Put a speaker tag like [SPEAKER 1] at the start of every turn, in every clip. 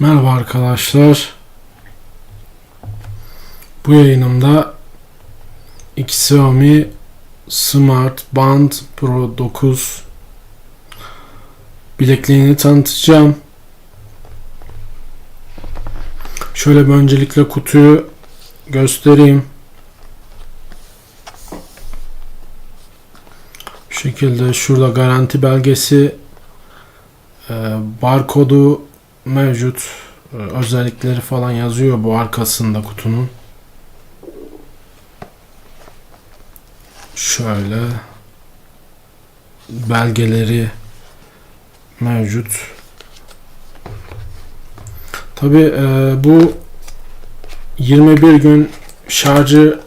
[SPEAKER 1] Merhaba arkadaşlar. Bu yayınımda Xiaomi Smart Band Pro 9 bilekliğini tanıtacağım. Şöyle bir öncelikle kutuyu göstereyim. Bu şekilde şurada garanti belgesi e, barkodu mevcut Ee, özellikleri falan yazıyor bu arkasında kutunun. Şöyle belgeleri mevcut. Tabi bu 21 gün şarjı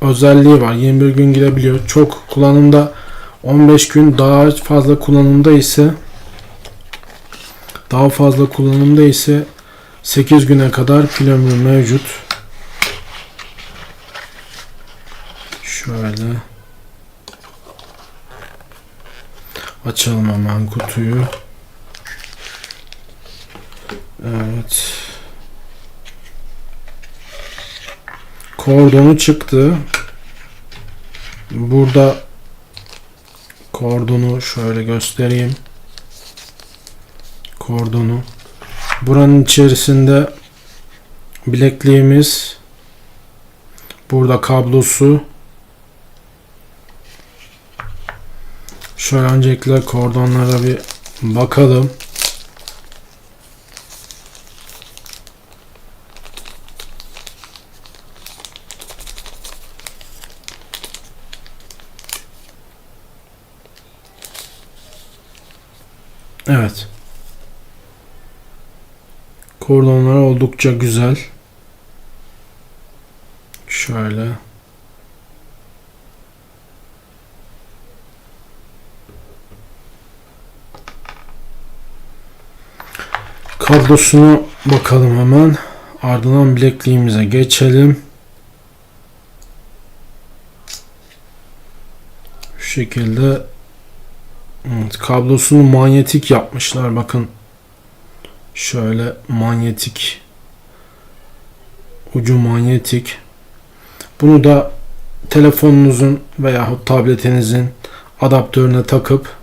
[SPEAKER 1] özelliği var. 21 gün gidebiliyor. Çok kullanımda 15 gün daha fazla kullanımda ise daha fazla kullanımda ise 8 güne kadar pil ömrü mevcut. Şöyle açalım hemen kutuyu. Evet. Kordonu çıktı. Burada kordonu şöyle göstereyim kordonu. Buranın içerisinde bilekliğimiz burada kablosu şöyle öncelikle kordonlara bir bakalım. Evet. Kordonlar oldukça güzel. Şöyle. Kablosunu bakalım hemen. Ardından bilekliğimize geçelim. Şu şekilde evet, kablosunu manyetik yapmışlar bakın şöyle manyetik ucu manyetik bunu da telefonunuzun veya tabletinizin adaptörüne takıp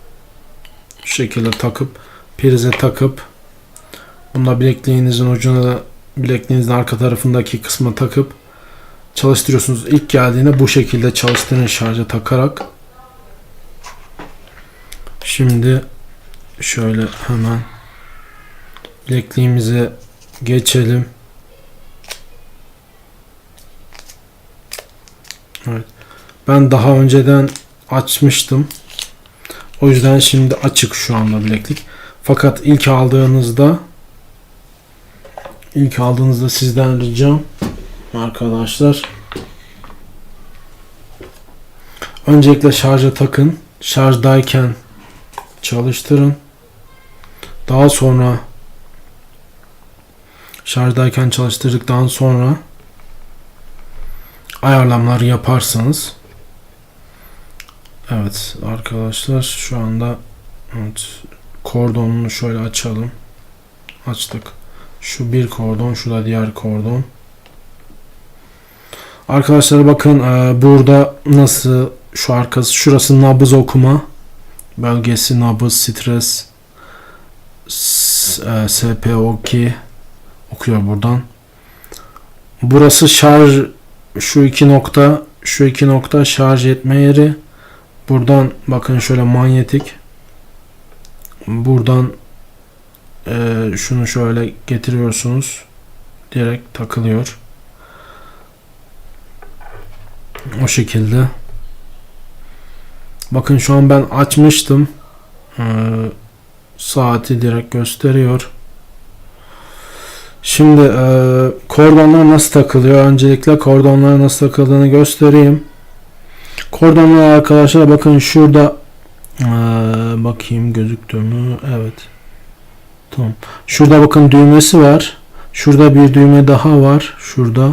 [SPEAKER 1] şu şekilde takıp prize takıp bunda bilekliğinizin ucuna da bilekliğinizin arka tarafındaki kısma takıp çalıştırıyorsunuz. İlk geldiğinde bu şekilde çalıştığınız şarja takarak şimdi şöyle hemen bilekliğimize geçelim. Evet. Ben daha önceden açmıştım. O yüzden şimdi açık şu anda bileklik. Fakat ilk aldığınızda ilk aldığınızda sizden ricam arkadaşlar öncelikle şarja takın. Şarjdayken çalıştırın. Daha sonra şarjdayken çalıştırdıktan sonra ayarlamalar yaparsanız Evet arkadaşlar şu anda evet, kordonunu şöyle açalım. Açtık. Şu bir kordon şu da diğer kordon. Arkadaşlar bakın e, burada nasıl şu arkası şurası nabız okuma bölgesi nabız stres SPO2 okuyor buradan. Burası şarj şu iki nokta şu iki nokta şarj etme yeri. Buradan bakın şöyle manyetik. Buradan e, şunu şöyle getiriyorsunuz. Direkt takılıyor. O şekilde. Bakın şu an ben açmıştım. Ee, saati direkt gösteriyor. Şimdi e, kordonlar nasıl takılıyor? Öncelikle kordonlar nasıl takıldığını göstereyim. Kordonlar arkadaşlar bakın şurada e, bakayım gözüktü mü? Evet. Tamam. Şurada bakın düğmesi var. Şurada bir düğme daha var. Şurada.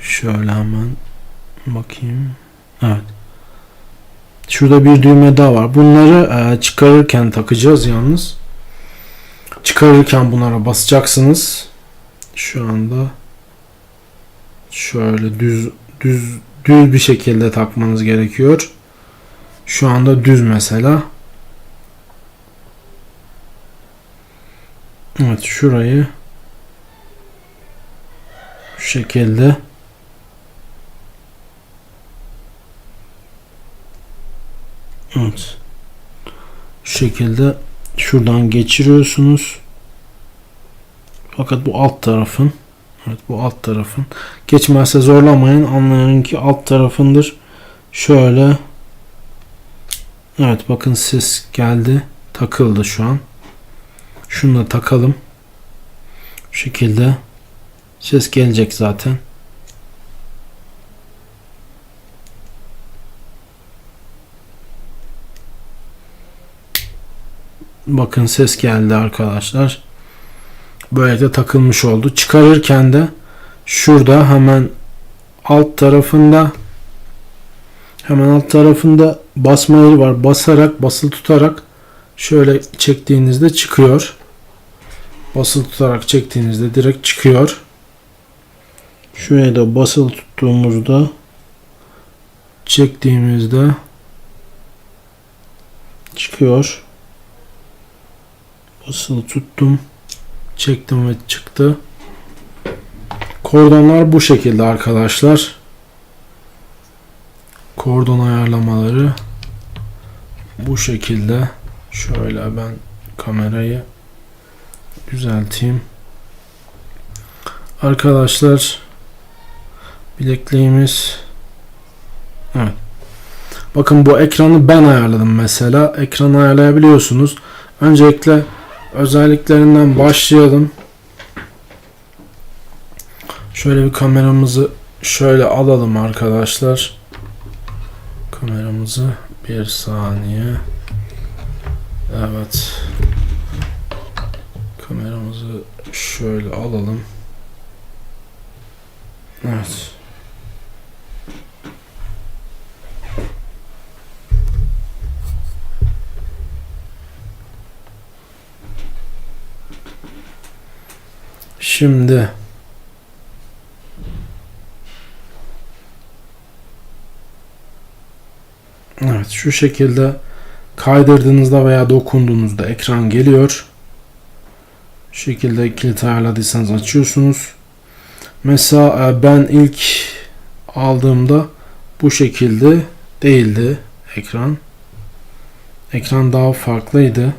[SPEAKER 1] Şöyle hemen bakayım. Evet. Şurada bir düğme daha var. Bunları e, çıkarırken takacağız yalnız. Çıkarırken bunlara basacaksınız. Şu anda şöyle düz düz düz bir şekilde takmanız gerekiyor. Şu anda düz mesela. Evet şurayı şu şekilde Evet. Şu şekilde şuradan geçiriyorsunuz. Fakat bu alt tarafın Evet bu alt tarafın. Geçmezse zorlamayın. Anlayın ki alt tarafındır. Şöyle Evet bakın ses geldi. Takıldı şu an. Şunu da takalım. Şu şekilde ses gelecek zaten. Bakın ses geldi arkadaşlar. Böylece takılmış oldu. Çıkarırken de şurada hemen alt tarafında hemen alt tarafında basma yeri var. Basarak basılı tutarak şöyle çektiğinizde çıkıyor. Basılı tutarak çektiğinizde direkt çıkıyor. Şuraya da basılı tuttuğumuzda çektiğimizde çıkıyor. Basılı tuttum. Çektim ve çıktı. Kordonlar bu şekilde arkadaşlar. Kordon ayarlamaları bu şekilde. Şöyle ben kamerayı düzelteyim. Arkadaşlar bilekliğimiz Evet. Bakın bu ekranı ben ayarladım mesela. Ekranı ayarlayabiliyorsunuz. Öncelikle özelliklerinden başlayalım. Şöyle bir kameramızı şöyle alalım arkadaşlar. Kameramızı bir saniye. Evet. Kameramızı şöyle alalım. Evet. Şimdi Evet şu şekilde kaydırdığınızda veya dokunduğunuzda ekran geliyor. Şu şekilde kilit ayarladıysanız açıyorsunuz. Mesela e, ben ilk aldığımda bu şekilde değildi ekran. Ekran daha farklıydı.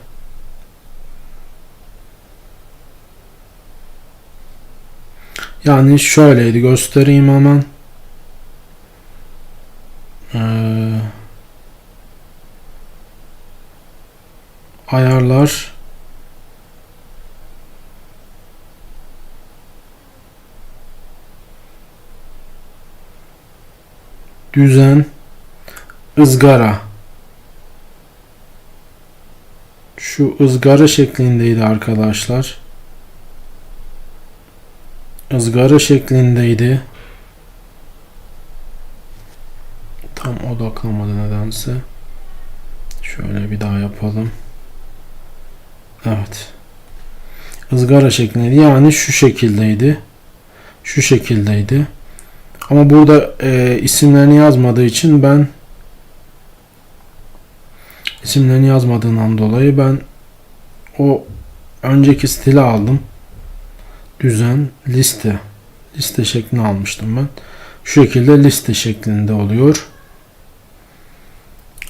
[SPEAKER 1] Yani şöyleydi göstereyim hemen. Ee, ayarlar. Düzen. Izgara şu ızgara şeklindeydi arkadaşlar ızgara şeklindeydi. Tam odaklamadı nedense. Şöyle bir daha yapalım. Evet. ızgara şeklindeydi. Yani şu şekildeydi. Şu şekildeydi. Ama burada e, isimlerini yazmadığı için ben isimlerini yazmadığından dolayı ben o önceki stili aldım düzen liste liste şeklini almıştım ben. Şu şekilde liste şeklinde oluyor.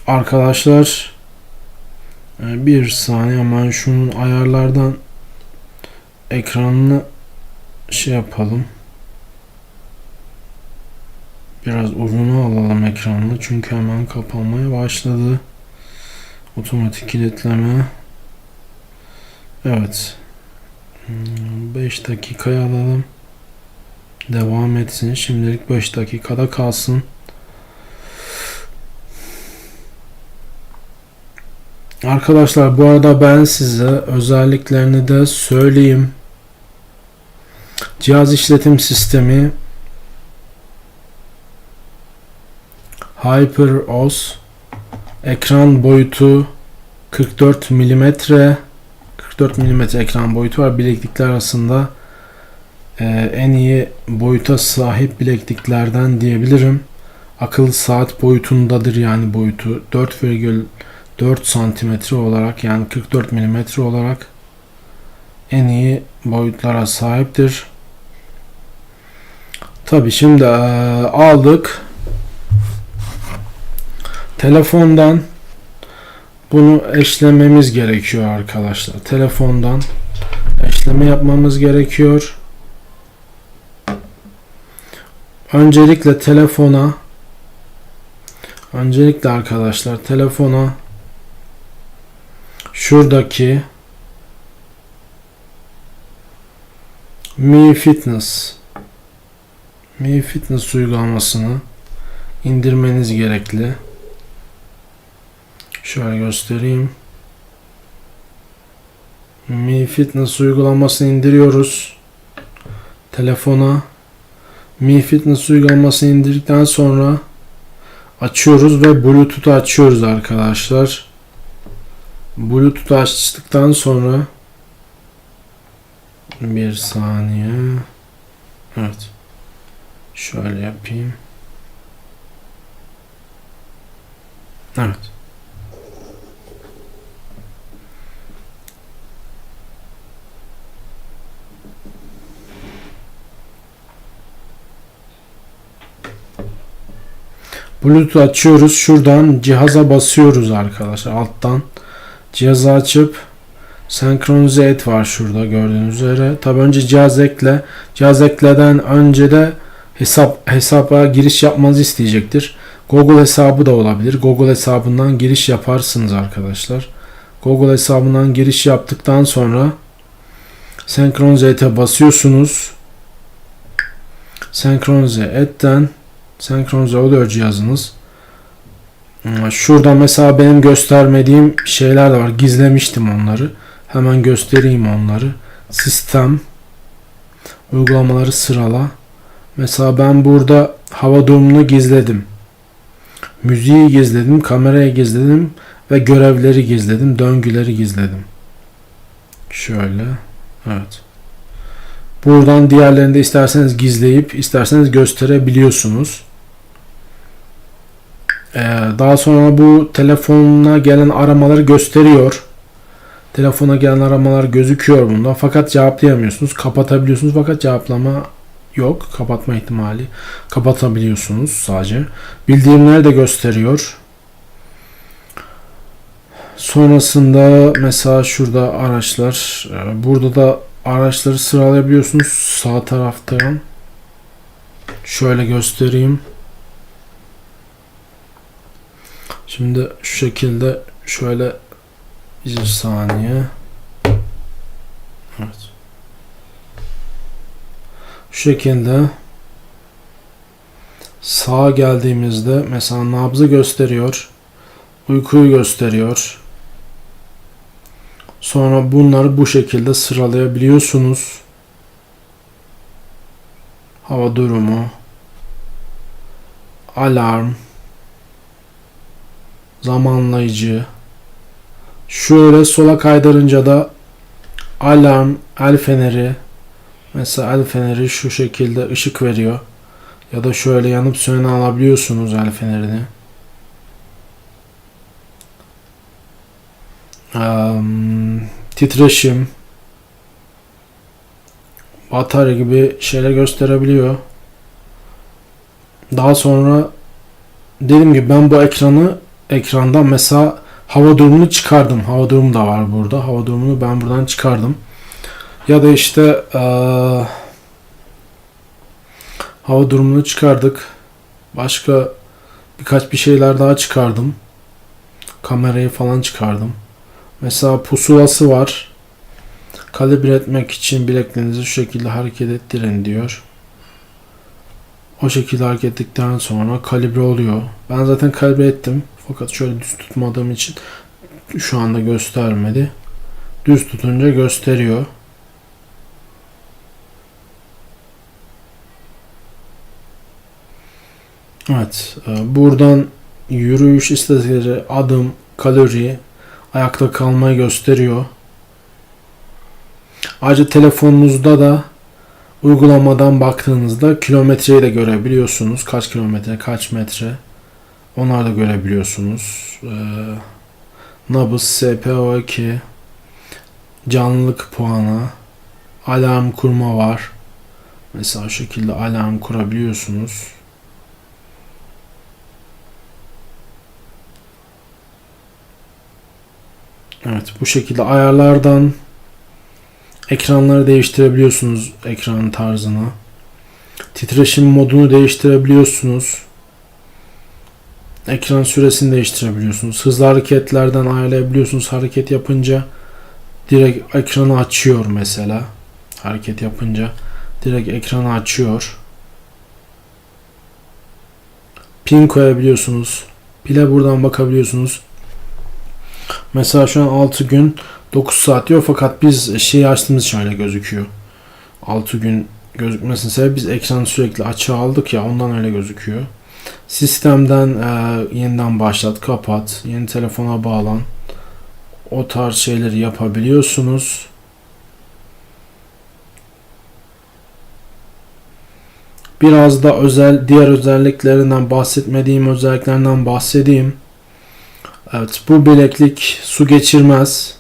[SPEAKER 1] Arkadaşlar e, bir saniye hemen şunun ayarlardan ekranını şey yapalım. Biraz uzunu alalım ekranını çünkü hemen kapanmaya başladı. Otomatik kilitleme. Evet. 5 dakikaya alalım. Devam etsin. Şimdilik 5 dakikada kalsın. Arkadaşlar bu arada ben size özelliklerini de söyleyeyim. Cihaz işletim sistemi HyperOS ekran boyutu 44 mm 44 mm ekran boyutu var. Bileklikler arasında e, en iyi boyuta sahip bilekliklerden diyebilirim. Akıllı saat boyutundadır yani boyutu 4,4 santimetre olarak yani 44 mm olarak en iyi boyutlara sahiptir. Tabi şimdi e, aldık. Telefondan bunu eşlememiz gerekiyor arkadaşlar. Telefondan eşleme yapmamız gerekiyor. Öncelikle telefona öncelikle arkadaşlar telefona şuradaki Mi Fitness Mi Fitness uygulamasını indirmeniz gerekli. Şöyle göstereyim. Mi Fitness uygulamasını indiriyoruz. Telefona Mi Fitness uygulamasını indirdikten sonra açıyoruz ve Bluetooth'u açıyoruz arkadaşlar. Bluetooth'u açtıktan sonra bir saniye. Evet. Şöyle yapayım. Evet. Bluetooth açıyoruz. Şuradan cihaza basıyoruz arkadaşlar. Alttan cihazı açıp senkronize et var şurada gördüğünüz üzere. Tabi önce cihaz ekle. Cihaz ekleden önce de hesap hesaba giriş yapmanızı isteyecektir. Google hesabı da olabilir. Google hesabından giriş yaparsınız arkadaşlar. Google hesabından giriş yaptıktan sonra senkronize ete basıyorsunuz. Senkronize etten senkronize oluyor cihazınız. Şurada mesela benim göstermediğim şeyler de var. Gizlemiştim onları. Hemen göstereyim onları. Sistem uygulamaları sırala. Mesela ben burada hava durumunu gizledim. Müziği gizledim, kamerayı gizledim ve görevleri gizledim, döngüleri gizledim. Şöyle. Evet. Buradan diğerlerini de isterseniz gizleyip isterseniz gösterebiliyorsunuz. Ee, daha sonra bu telefona gelen aramaları gösteriyor. Telefona gelen aramalar gözüküyor bunda. Fakat cevaplayamıyorsunuz. Kapatabiliyorsunuz fakat cevaplama yok. Kapatma ihtimali. Kapatabiliyorsunuz sadece. Bildirimleri de gösteriyor. Sonrasında mesela şurada araçlar. e, Burada da araçları sıralayabiliyorsunuz sağ taraftan. Şöyle göstereyim. Şimdi şu şekilde şöyle bir saniye. Evet. Şu şekilde sağa geldiğimizde mesela nabzı gösteriyor. Uykuyu gösteriyor. Sonra bunları bu şekilde sıralayabiliyorsunuz. Hava durumu, alarm, zamanlayıcı. Şöyle sola kaydırınca da alarm, el feneri. Mesela el feneri şu şekilde ışık veriyor. Ya da şöyle yanıp söneni alabiliyorsunuz el fenerini. Um, titreşim, batarya gibi şeyler gösterebiliyor. Daha sonra dediğim gibi ben bu ekranı ekrandan mesela hava durumunu çıkardım. Hava durumu da var burada. Hava durumunu ben buradan çıkardım. Ya da işte eee, hava durumunu çıkardık. Başka birkaç bir şeyler daha çıkardım. Kamerayı falan çıkardım. Mesela pusulası var. Kalibre etmek için bileklerinizi şu şekilde hareket ettirin diyor. O şekilde hareket ettikten sonra kalibre oluyor. Ben zaten kalibre ettim. Fakat şöyle düz tutmadığım için şu anda göstermedi. Düz tutunca gösteriyor. Evet. e, Buradan yürüyüş istatistikleri, adım, kalori, ayakta kalmayı gösteriyor. Ayrıca telefonunuzda da uygulamadan baktığınızda kilometreyi de görebiliyorsunuz. Kaç kilometre, kaç metre. Onları da görebiliyorsunuz. Ee, nabız, SPO2, canlılık puanı, alarm kurma var. Mesela şu şekilde alarm kurabiliyorsunuz. Evet bu şekilde ayarlardan ekranları değiştirebiliyorsunuz ekran tarzını. Titreşim modunu değiştirebiliyorsunuz. Ekran süresini değiştirebiliyorsunuz. Hızlı hareketlerden ayarlayabiliyorsunuz. Hareket yapınca direkt ekranı açıyor mesela. Hareket yapınca direkt ekranı açıyor. Pin koyabiliyorsunuz. Pile buradan bakabiliyorsunuz. Mesela şu an 6 gün 9 saat diyor fakat biz şeyi açtığımız için öyle gözüküyor. 6 gün gözükmesinin sebebi biz ekranı sürekli açığa aldık ya ondan öyle gözüküyor. Sistemden e, yeniden başlat, kapat, yeni telefona bağlan. O tarz şeyleri yapabiliyorsunuz. Biraz da özel diğer özelliklerinden bahsetmediğim özelliklerinden bahsedeyim. Evet bu bileklik su geçirmez.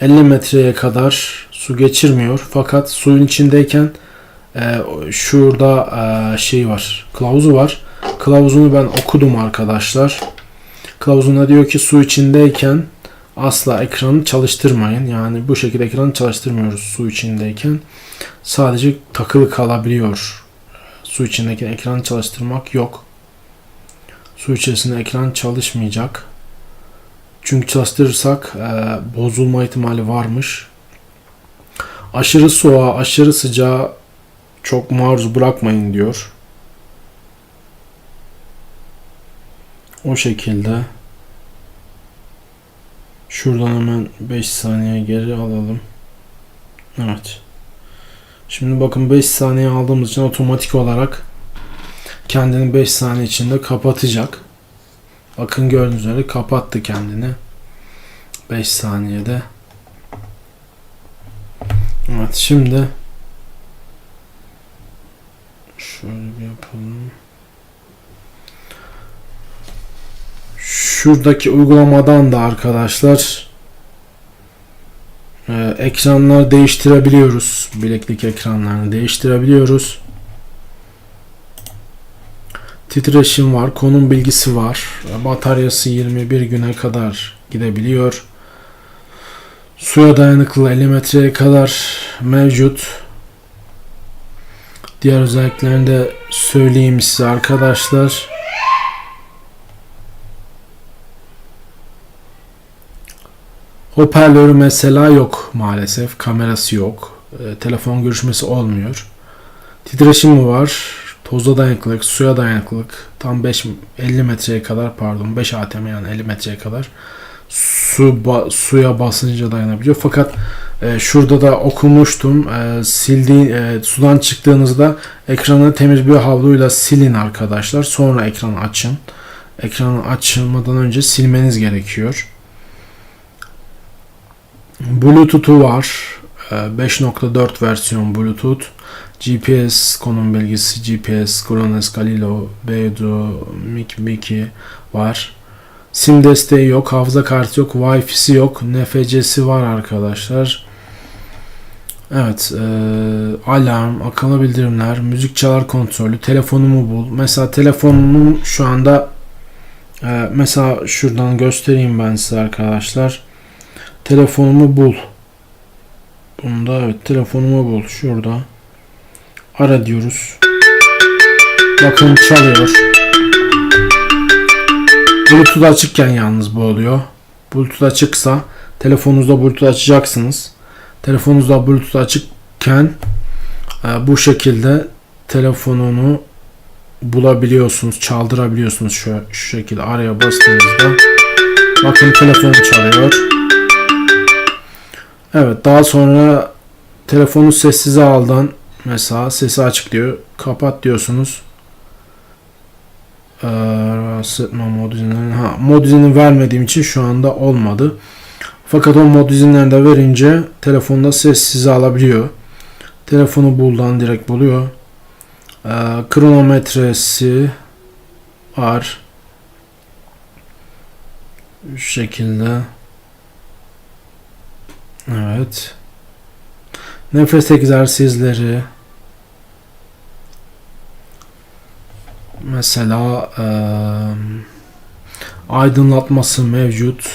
[SPEAKER 1] 50 metreye kadar su geçirmiyor. Fakat suyun içindeyken e, şurada e, şey var. Kılavuzu var. Kılavuzunu ben okudum arkadaşlar. Kılavuzunda diyor ki su içindeyken asla ekranı çalıştırmayın. Yani bu şekilde ekranı çalıştırmıyoruz su içindeyken. Sadece takılı kalabiliyor. Su içindeki ekranı çalıştırmak yok. Su içerisinde ekran çalışmayacak. Çünkü çalıştırırsak e, bozulma ihtimali varmış. Aşırı soğuğa, aşırı sıcağa çok maruz bırakmayın diyor. O şekilde. Şuradan hemen 5 saniye geri alalım. Evet. Şimdi bakın 5 saniye aldığımız için otomatik olarak kendini 5 saniye içinde kapatacak. Bakın gördüğünüz üzere kapattı kendini. 5 saniyede. Evet şimdi şöyle bir yapalım. Şuradaki uygulamadan da arkadaşlar e, ekranları değiştirebiliyoruz. Bileklik ekranlarını değiştirebiliyoruz. Titreşim var, konum bilgisi var. Bataryası 21 güne kadar gidebiliyor. Suya dayanıklı 50 metreye kadar mevcut. Diğer özelliklerini de söyleyeyim size arkadaşlar. Hoparlörü mesela yok maalesef. Kamerası yok. E, telefon görüşmesi olmuyor. Titreşimi var. Toza dayanıklılık, suya dayanıklılık. Tam 5 50 metreye kadar pardon 5 atm yani 50 metreye kadar su ba, suya basınca dayanabiliyor. Fakat e, şurada da okumuştum. E, sildiğin e, sudan çıktığınızda ekranı temiz bir havluyla silin arkadaşlar. Sonra ekranı açın. Ekranı açılmadan önce silmeniz gerekiyor. Bluetooth'u var. 5.4 e, versiyon Bluetooth. GPS konum bilgisi, GPS, GLONASS, Galileo, Beidou, Mic var. Sim desteği yok, hafıza kartı yok, Wi-Fi'si yok, NFC'si var arkadaşlar. Evet, e, alarm, akıllı bildirimler, müzik çalar kontrolü, telefonumu bul. Mesela telefonum şu anda e, mesela şuradan göstereyim ben size arkadaşlar. Telefonumu bul. Bunda evet telefonumu bul. Şurada. Ara diyoruz. Bakın çalıyor. Bluetooth açıkken yalnız bu oluyor. Bluetooth açıksa telefonunuzda Bluetooth açacaksınız. Telefonunuzda Bluetooth açıkken e, bu şekilde telefonunu bulabiliyorsunuz, çaldırabiliyorsunuz şu, şu şekilde araya bastığınızda. Bakın telefon çalıyor. Evet daha sonra telefonu sessize aldan mesela sesi açık diyor. Kapat diyorsunuz. Ee, rahatsız etme mod izinlerini. Ha, mod izini vermediğim için şu anda olmadı. Fakat o mod izinlerini de verince telefonda sessize alabiliyor. Telefonu buldan direkt buluyor. Ee, kronometresi var. Şu şekilde. Evet. Nefes egzersizleri. Mesela eee, aydınlatması mevcut.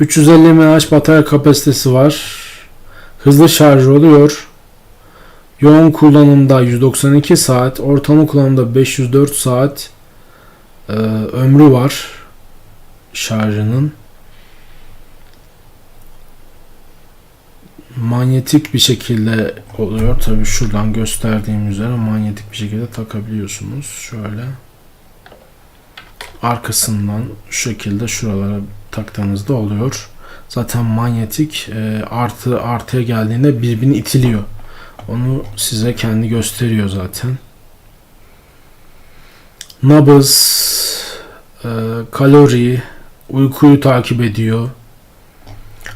[SPEAKER 1] ...350 mAh batarya kapasitesi var. Hızlı şarj oluyor. Yoğun kullanımda 192 saat, ortalama kullanımda 504 saat e, ömrü var şarjının. Manyetik bir şekilde oluyor. Tabi şuradan gösterdiğim üzere manyetik bir şekilde takabiliyorsunuz. Şöyle. Arkasından şu şekilde şuralara taktığınızda oluyor. Zaten manyetik e, artı artıya geldiğinde birbirini itiliyor. Onu size kendi gösteriyor zaten. Nabız, e, kalori, uykuyu takip ediyor.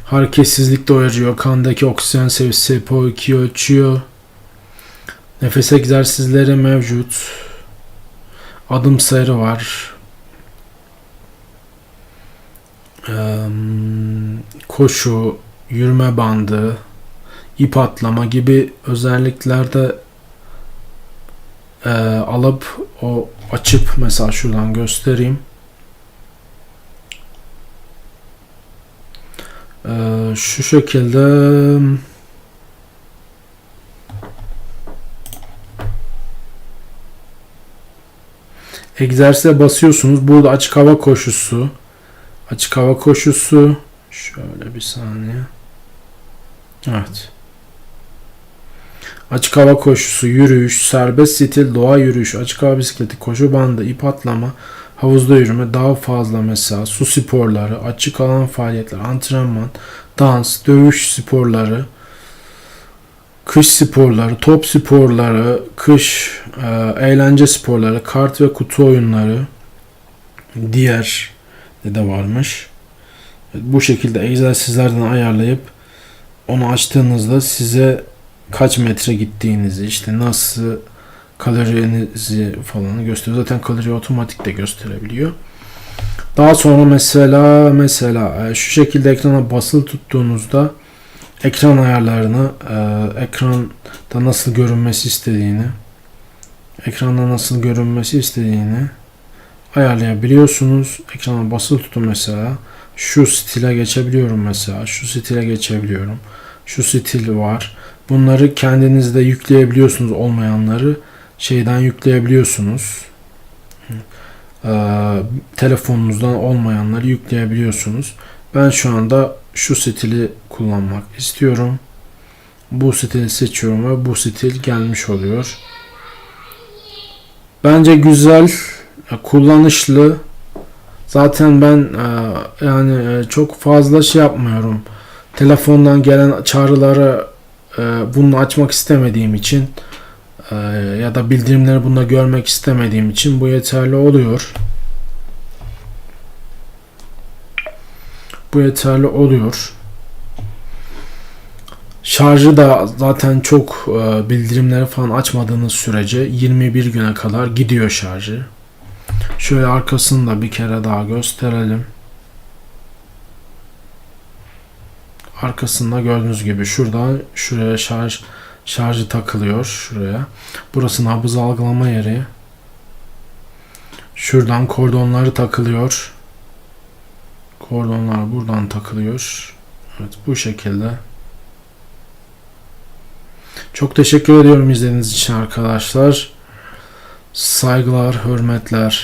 [SPEAKER 1] Hareketsizlik de uyarıyor. Kandaki oksijen seviyesi PO2'yi ölçüyor. Nefes egzersizleri mevcut. Adım sayarı var. Eee, koşu, yürüme bandı, ip atlama gibi özelliklerde eee, alıp o açıp mesela şuradan göstereyim. Eee, şu şekilde egzersize basıyorsunuz. Burada açık hava koşusu. Açık hava koşusu. Şöyle bir saniye. Evet. Açık hava koşusu, yürüyüş, serbest stil, doğa yürüyüşü, açık hava bisikleti, koşu bandı, ip atlama, havuzda yürüme, daha fazla mesela su sporları, açık alan faaliyetler, antrenman, dans, dövüş sporları, kış sporları, top sporları, kış e, eğlence sporları, kart ve kutu oyunları, diğer de, varmış. Bu şekilde egzersizlerden ayarlayıp onu açtığınızda size kaç metre gittiğinizi işte nasıl kalorinizi falan gösteriyor. Zaten kalori otomatik de gösterebiliyor. Daha sonra mesela mesela e, şu şekilde ekrana basılı tuttuğunuzda ekran ayarlarını e, ekranda nasıl görünmesi istediğini ekranda nasıl görünmesi istediğini ayarlayabiliyorsunuz. Ekrana basılı tutun mesela. Şu stile geçebiliyorum mesela. Şu stile geçebiliyorum. Şu stil var. Bunları kendinizde yükleyebiliyorsunuz olmayanları şeyden yükleyebiliyorsunuz. Ee, telefonunuzdan olmayanları yükleyebiliyorsunuz. Ben şu anda şu stili kullanmak istiyorum. Bu stili seçiyorum ve bu stil gelmiş oluyor. Bence güzel, kullanışlı. Zaten ben e, yani e, çok fazla şey yapmıyorum. Telefondan gelen çağrıları e, bunu açmak istemediğim için e, ya da bildirimleri bunda görmek istemediğim için bu yeterli oluyor. Bu yeterli oluyor. Şarjı da zaten çok e, bildirimleri falan açmadığınız sürece 21 güne kadar gidiyor şarjı. Şöyle arkasını da bir kere daha gösterelim. Arkasında gördüğünüz gibi şuradan şuraya şarj şarjı takılıyor şuraya. Burası nabız algılama yeri. Şuradan kordonları takılıyor. Kordonlar buradan takılıyor. Evet bu şekilde. Çok teşekkür ediyorum izlediğiniz için arkadaşlar. Saygılar, hürmetler.